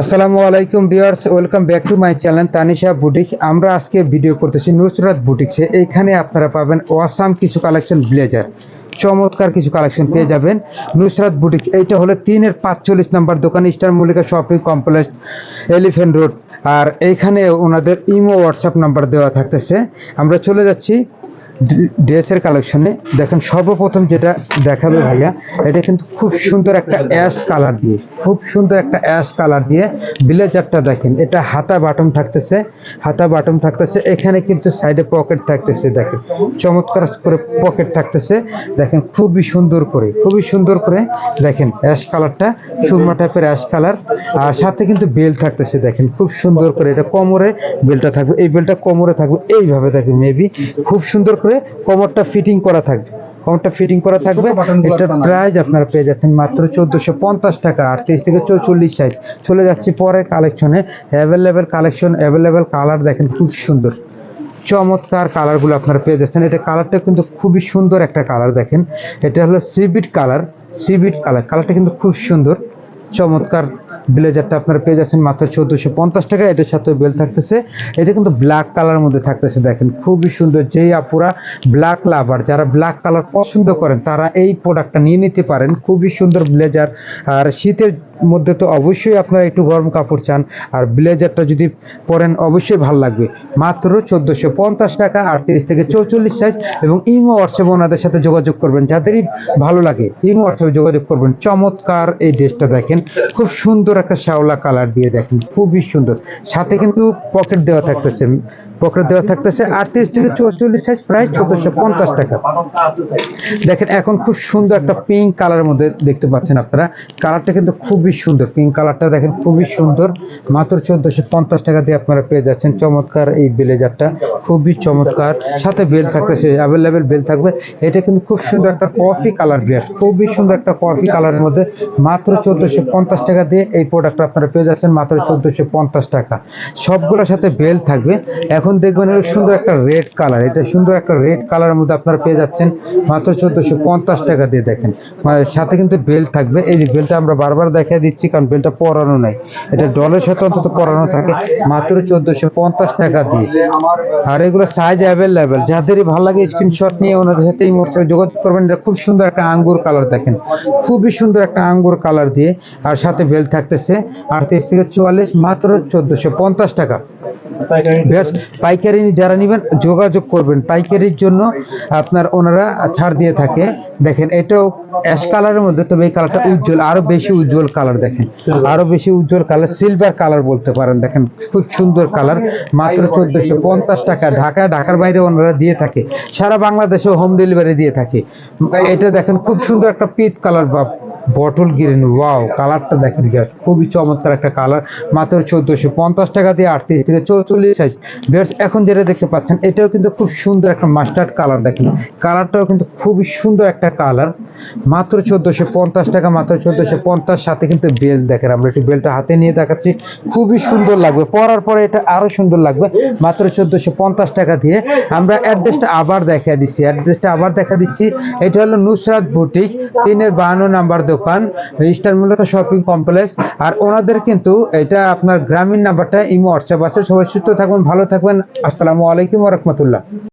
আসসালামু আলাইকুম viewers, welcome back to my channel Tanisha boutique. আমরা আজকে ভিডিও করতেছি নুসরাত বুটিক্সে। এইখানে আপনারা পাবেন ওয়াসাম কিছু কালেকশন ব্লেজার। চমৎকার কিছু কালেকশন পেয়ে যাবেন নুসরাত বুটিক। এইটা হলো তিনের পাঁচচল্লিশ নাম্বার দোকান Eastern Mallika shopping complex Elephant Road. আর এইখানে ওনাদের ইমো হোয়াটসঅ্যাপ নাম্বার দেওয়া থাকতেছে। আমরা চলে যাচ্ছি ড্রেসের কালেকশনে দেখেন সর্বপ্রথম যেটা দেখাবে ভাইয়া, এটা কিন্তু খুব সুন্দর একটা অ্যাশ কালার দিয়ে, খুব সুন্দর একটা অ্যাশ কালার দিয়ে ব্লেজারটা দেখেন, এটা হাতা বাটন থাকতেছে, হাতা বাটন থাকতেছে, এখানে কিন্তু সাইডে পকেট থাকতেছে, দেখেন, চমৎকার করে পকেট থাকতেছে, দেখেন খুবই সুন্দর করে, খুবই সুন্দর করে দেখেন অ্যাশ কালারটা, সুরমা টাইপের অ্যাশ কালার, আর সাথে কিন্তু বেল থাকতেছে, দেখেন খুব সুন্দর করে, এটা কোমরে বেলটা থাকবে, এই বেলটা কোমরে থাকবে, এইভাবে থাকবে মেবি খুব সুন্দর করে কোমরটা ফিটিং করা থাকবে। কোমরটা ফিটিং করা থাকবে। এটার প্রাইস আপনারা পেয়ে যাচ্ছেন মাত্র চোদ্দোশো পঞ্চাশ টাকা আটত্রিশ থেকে চৌচল্লিশ সাইজ চলে যাচ্ছি পরের কালেকশনে অ্যাভেলেবেল কালেকশন অ্যাভেলেবেল কালার দেখেন খুব সুন্দর। চমৎকার কালারগুলো আপনারা পেয়ে যাচ্ছেন। এটা কালারটা কিন্তু খুবই সুন্দর একটা কালার দেখেন। এটা হলো সিবিট কালার সিবিট কালার কালারটা কিন্তু খুব সুন্দর চমৎকার। ব্লেজারটা আপনারা পেয়ে যাচ্ছেন মাত্র চোদ্দোশো পঞ্চাশ টাকা। এটার সাথে বেল থাকতেছে। এটা কিন্তু ব্ল্যাক কালার মধ্যে থাকতেছে, দেখেন। খুবই সুন্দর যেই আপুরা ব্ল্যাক লাভার যারা ব্ল্যাক কালার পছন্দ করেন, তারা এই প্রোডাক্টটা নিয়ে নিতে পারেন। খুবই সুন্দর ব্লেজার আর শীতের মধ্যে তো অবশ্যই আপনারা একটু গরম কাপড় চান, আর ব্লেজারটা যদি পরেন অবশ্যই ভালো লাগবে। মাত্র চোদ্দোশো পঞ্চাশ টাকা, আটত্রিশ থেকে চৌচল্লিশ সাইজ এবং ইমো হোয়াটসঅ্যাপে ওনাদের সাথে যোগাযোগ করবেন, যাদেরই ভালো লাগে, ইমো হোয়াটসঅ্যাপে যোগাযোগ করবেন। চমৎকার এই ড্রেসটা দেখেন, খুব সুন্দর একটা শ্যাওলা কালার দিয়ে দেখেন, খুবই সুন্দর। সাথে কিন্তু পকেট দেওয়া থাকতেছে দেওয়া থাকতেছে আটত্রিশ থেকে চৌচল্লিশ সাইজ প্রায় চোদ্দোশো পঞ্চাশ টাকা। দেখেন, এখন খুব সুন্দর একটা পিঙ্ক কালারের মধ্যে দেখতে পাচ্ছেন আপনারা। কালারটা কিন্তু খুবই সুন্দর পিঙ্ক কালারটা দেখেন খুবই সুন্দর। মাত্র চোদ্দোশো পঞ্চাশ টাকা দিয়ে আপনারা পেয়ে যাচ্ছেন। চমৎকার এই ব্লেজারটা খুবই চমৎকার। সাথে বেল থাকতেছে অ্যাভেলেবেল বেল থাকবে। এটা কিন্তু খুব সুন্দর একটা কফি কালার ড্রেস খুবই সুন্দর একটা কফি কালারের মধ্যে। মাত্র চোদ্দোশো পঞ্চাশ টাকা দিয়ে এই প্রোডাক্টটা আপনারা পেয়ে যাচ্ছেন। মাত্র চোদ্দোশো পঞ্চাশ টাকা। সবগুলোর সাথে বেল থাকবে। এখন দেখবেন সুন্দর একটা রেড কালার এটা সুন্দর একটা রেড কালারের মধ্যে আপনারা পেয়ে যাচ্ছেন মাত্র চোদ্দোশো পঞ্চাশ টাকা দিয়ে দেখেন। মানে সাথে কিন্তু বেল্ট থাকবে। এই যে বেলটা আমরা বারবার দেখিয়ে দিচ্ছি কারণ বেলটা পরানো নাই। এটা ডলের সাথে অন্তত পরানো থাকে মাত্র চোদ্দোশো পঞ্চাশ টাকা দিয়ে। আর এগুলো সাইজ অ্যাভেলেবেল যাদেরই ভালো লাগে স্ক্রিনশট নিয়ে ওনাদের সাথে এই মুহূর্তে যোগাযোগ করবেন। এটা খুব সুন্দর একটা আঙ্গুর কালার দেখেন। খুবই সুন্দর একটা আঙ্গুর কালার দিয়ে। আর সাথে বেল্ট থাকতেছে আটত্রিশ থেকে চুয়াল্লিশ মাত্র চোদ্দোশো পঞ্চাশ টাকা। পাইকারি যারা নেবেন যোগাযোগ করবেন। পাইকারির জন্য আপনার ওনারা ছাড় দিয়ে থাকে। দেখেন এটাও অ্যাশ কালারের মধ্যে তবে এই কালারটা উজ্জ্বল আরও বেশি উজ্জ্বল কালার দেখেন। আরও বেশি উজ্জ্বল কালার সিলভার কালার বলতে পারেন। দেখেন খুব সুন্দর কালার। মাত্র চোদ্দশো পঞ্চাশ টাকা। ঢাকা ঢাকার বাইরে ওনারা দিয়ে থাকে। সারা বাংলাদেশে হোম ডেলিভারি দিয়ে থাকে। এটা দেখেন খুব সুন্দর একটা পিট কালার বা বটল গ্রিন, ওয়াও, কালারটা দেখেন গ্যাস খুবই চমৎকার একটা কালার, মাত্র চোদ্দশো পঞ্চাশ টাকা দিয়ে আটত্রিশ থেকে চৌচল্লিশ সাইজ বেশ এখন যেটা দেখতে পাচ্ছেন, এটাও কিন্তু খুব সুন্দর একটা মাস্টার্ড কালার দেখেন। কালারটাও কিন্তু খুবই সুন্দর একটা কালার মাত্র চোদ্দোশো পঞ্চাশ টাকা, মাত্র চোদ্দোশো পঞ্চাশ। সাথে কিন্তু বেল দেখেন, আমরা একটু বেলটা হাতে নিয়ে দেখাচ্ছি। খুবই সুন্দর লাগবে। পরার পরে এটা আরও সুন্দর লাগবে। মাত্র চোদ্দোশো পঞ্চাশ টাকা দিয়ে আমরা অ্যাড্রেসটা আবার দেখা দিচ্ছি। অ্যাড্রেসটা আবার দেখা দিচ্ছি। এটা হলো নুসরাত বুটিক, তিনের বাহান্ন নাম্বার দোকান, রেজিস্টার মূলত শপিং কমপ্লেক্স। আর ওনাদের কিন্তু এটা আপনার গ্রামীণ নাম্বারটা, ইমো, হোয়াটসঅ্যাপ আছে। সবাই সুস্থ থাকবেন ভালো থাকবেন। আসসালামু আলাইকুম রহমতুল্লাহ।